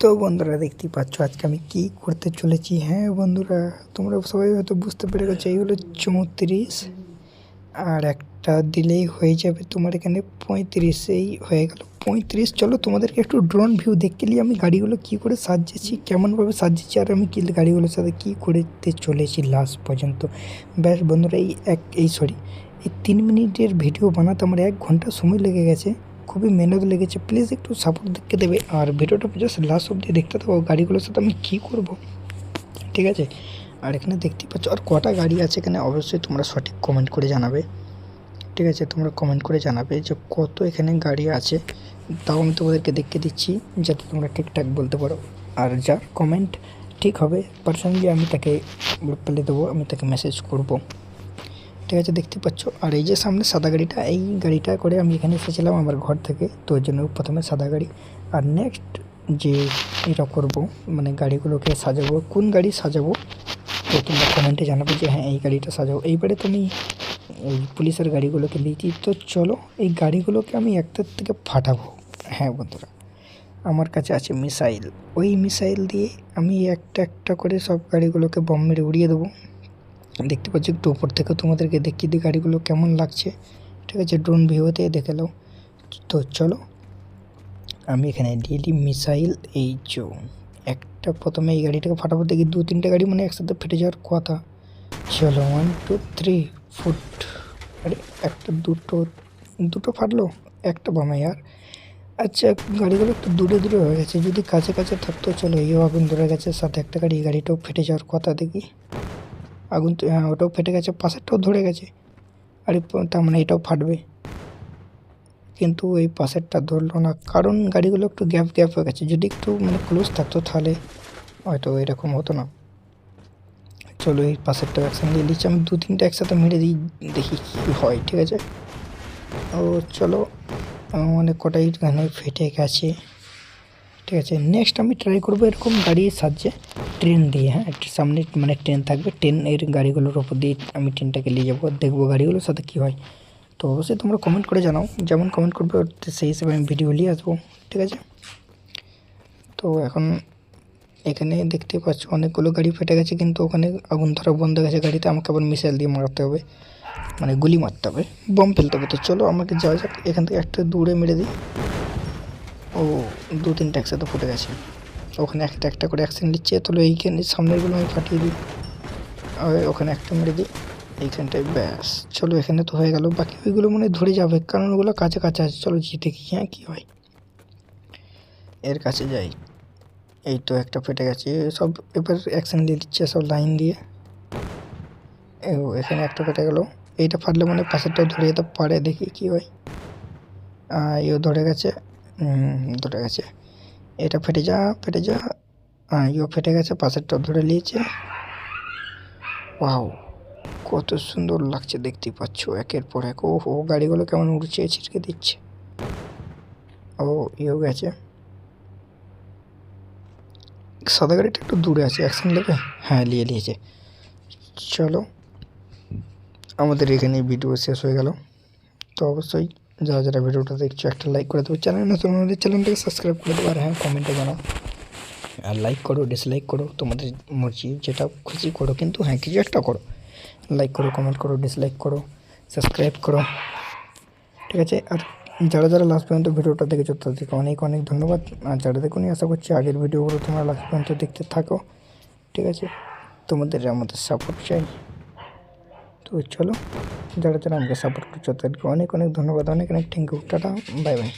তো বন্ধুরা দেখতেই পাচ্ছ আজকে আমি কি করতে চলেছি। হ্যাঁ বন্ধুরা, তোমরা সবাই হয়তো বুঝতে পেরে গেছো, এই হলো চৌত্রিশ আর একটা দিলেই হয়ে যাবে তোমার এখানে পঁয়ত্রিশ। এই হয়ে গেল পঁয়ত্রিশ। চলো তোমাদেরকে একটু ড্রোন ভিউ দেখতে নিয়ে আমি গাড়িগুলো কি করে সাজিয়েছি, কেমনভাবে সাজিয়েছি, আর আমি কি গাড়িগুলোর সাথে কী করতে চলেছি লাস্ট পর্যন্ত। ব্যাস বন্ধুরা, এই এক, এই সরি এই তিন মিনিটের ভিডিও বানাতে আমার এক ঘণ্টা সময় লেগে গেছে। খুবই মেহনত লেগেছে। প্লিজ একটু সাপোর্ট দেখতে দেবে। আর ভিডিওটা জাস্ট লাস্ট অব্দি দেখতে থাকো, গাড়িগুলোর সাথে আমি কী করব? ঠিক আছে? আর এখানে দেখতেই পাচ্ছ আর কটা গাড়ি আছে এখানে? অবশ্যই তোমরা সঠিক কমেন্ট করে জানাবে। ঠিক আছে? তোমরা কমেন্ট করে জানাবে যে কত এখানে গাড়ি আছে। তাও আমি তোমাদেরকে দেখে দিচ্ছি, যাতে তোমরা ঠিকঠাক বলতে পারো। আর যার কমেন্ট ঠিক হবে পার্সোনালি আমি তাকে রিপ্লাই দেবো, আমি তাকে মেসেজ করব। ঠিক আছে, দেখতে পাচ্ছ। আর এই যে সামনে সাদা গাড়িটা, এই গাড়িটা করে আমি এখানে এসেছিলাম আমার ঘর থেকে। তো ওই জন্য প্রথমে সাদা গাড়ি। আর নেক্সট যে এটা করব মানে গাড়িগুলোকে সাজাবো, কোন গাড়ি সাজাবো? তো তোমরা কমেন্টে জানাবে যে হ্যাঁ এই গাড়িটা সাজাবো এইবারে তুমি এই পুলিশের গাড়িগুলোকে লিখি তো চলো, এই গাড়িগুলোকে আমি একটার থেকে ফাটাবো। হ্যাঁ বন্ধুরা, আমার কাছে আছে মিসাইল। ওই মিসাইল দিয়ে আমি একটা একটা করে সব গাড়িগুলোকে বম মেরে উড়িয়ে দেবো। দেখতে পাচ্ছি একটু উপর থেকে তোমাদেরকে দেখিয়ে দিই গাড়িগুলো কেমন লাগছে। ঠিক আছে ড্রোন ভিউতে দেখে নাও। তো চলো, আমি এখানে ডেলি মিসাইল এই যে একটা প্রথমে এই গাড়িটাকে ফাটাবো দেখি, দু, তিনটে গাড়ি মানে একসাথে ফেটে যাওয়ার কথা। চলো ওয়ান টু থ্রি ফুট আরে, একটা, দুটো দুটো ফাটলো? একটা বামাই আর? আচ্ছা গাড়িগুলো একটু দূরে দূরে হয়ে গেছে, যদি কাছে কাছে থাকতো, চলো, এই আগুন ধরে গেছে, সাথে একটা গাড়ি গাড়িটাও ফেটে যাওয়ার কথা দেখি। আগুন হ্যাঁ ওটাও ফেটে গেছে, পাশেরটাও ধরে গেছে। আর তার মানে এটাও ফাটবে। কিন্তু এই পাশেরটা ধরলো না, কারণ গাড়িগুলো একটু গ্যাপ গ্যাপ হয়ে গেছে। যদি একটু মানে ক্লোজ থাকতো তাহলে হয়তো এরকম হতো না। চলো, এই পাশেরটা একসাথে নিয়ে নিচ্ছি। আমি দু তিনটা একসাথে মেরে দিই, দেখি কী হয়, ঠিক আছে? ও, চলো অনেক কটাই এখানে ফেটে গেছে। ঠিক আছে নেক্সট আমি ট্রাই করব এরকম গাড়ির সাহায্যে। ট্রেন দিয়ে হ্যাঁ? একটু সামনে মানে ট্রেন থাকবে, ট্রেন এর গাড়িগুলোর ওপর দিয়ে আমি ট্রেনটাকে নিয়ে যাব, দেখব গাড়িগুলোর সাথে কী হয়। তো অবশ্যই তোমরা কমেন্ট করে জানাও, যেমন কমেন্ট করবে সেই হিসেবে আমি ভিডিও নিয়ে আসব, ঠিক আছে? তো এখন এখানে দেখতে পাচ্ছ অনেকগুলো গাড়ি ফেটে গেছে, কিন্তু ওখানে আগুন ধরা বন্ধ গেছে গাড়িতে, আমাকে আবার মিসাইল দিয়ে মারতে হবে মানে গুলি মারতে হবে বম ফেলতে হবে। তো চলো আমাকে যাওয়া যাক, এখান থেকে একটা দূরে মেরে দিই। ও দু তিনটা একসাথে ফুটে গেছে। ওখানে একটা একটা করে অ্যাকশন নিচ্ছে তাহলে এইখানে সামনেরগুলো আমি ফাটিয়ে দিই। আর, ওখানে একটা মেরে দিই। এইখানটায় ব্যাস। চলো, এখানে তো হয়ে গেল। বাকি ওইগুলো মনে ধরে যাবে, কারণ ওগুলো কাছে কাছে আছে। চলো গিয়ে দেখি হ্যাঁ কী হয়। এর কাছে যাই। এই তো একটা ফেটে গেছে। সব এবার অ্যাকশন দিয়ে দিচ্ছে, সব লাইন দিয়ে। ও, এখানে একটা ফেটে গেল। এইটা ফাটলে মানে পাশেরটাও ধরে যেতে পারে। দেখি কী হয়। এও ধরে গেছে। ধরে গেছে। এটা ফেটে যা ফেটে যা। হ্যাঁ ইও ফেটে গেছে পাশেরটাও ধরে নিয়েছে। ওয়াও, কত সুন্দর লাগছে দেখতেই পাচ্ছ। একের পর এক ও হো গাড়িগুলো কেমন উড়ছে, ছিটকে দিচ্ছে। ও ইও গেছে। সাদা গাড়িটা একটু দূরে আছে অ্যাকশন নেবে? হ্যাঁ নিয়ে নিয়েছে। চলো, আমাদের এখানে ভিডিও শেষ হয়ে গেল। তো অবশ্যই যারা যারা ভিডিওটা দেখছ, একটা লাইক করে দেবো চ্যানেল নতুন আমাদের চ্যানেলটাকে সাবস্ক্রাইব করে দেবো আর হ্যাঁ কমেন্টে জানাও। আর লাইক করো ডিসলাইক করো, তোমাদের মর্জি, যেটা খুশি করো, কিন্তু হ্যাঁ কিছু একটা করো। লাইক করো কমেন্ট করো ডিসলাইক করো সাবস্ক্রাইব করো। ঠিক আছে? আর যারা যারা লাস্ট পর্যন্ত ভিডিওটা দেখেছ, তাদেরকে অনেক অনেক ধন্যবাদ। আর যারা দেখুনি, আশা করছি আগের ভিডিওগুলো তোমরা লাস্ট পর্যন্ত দেখতে থাকো। ঠিক আছে? তোমাদের আমাদের সাপোর্ট চাই। তো চলো, যারা যারা আমাকে সাপোর্ট করছ তাদেরকে অনেক অনেক ধন্যবাদ, অনেক অনেক thank you ta ta bye bye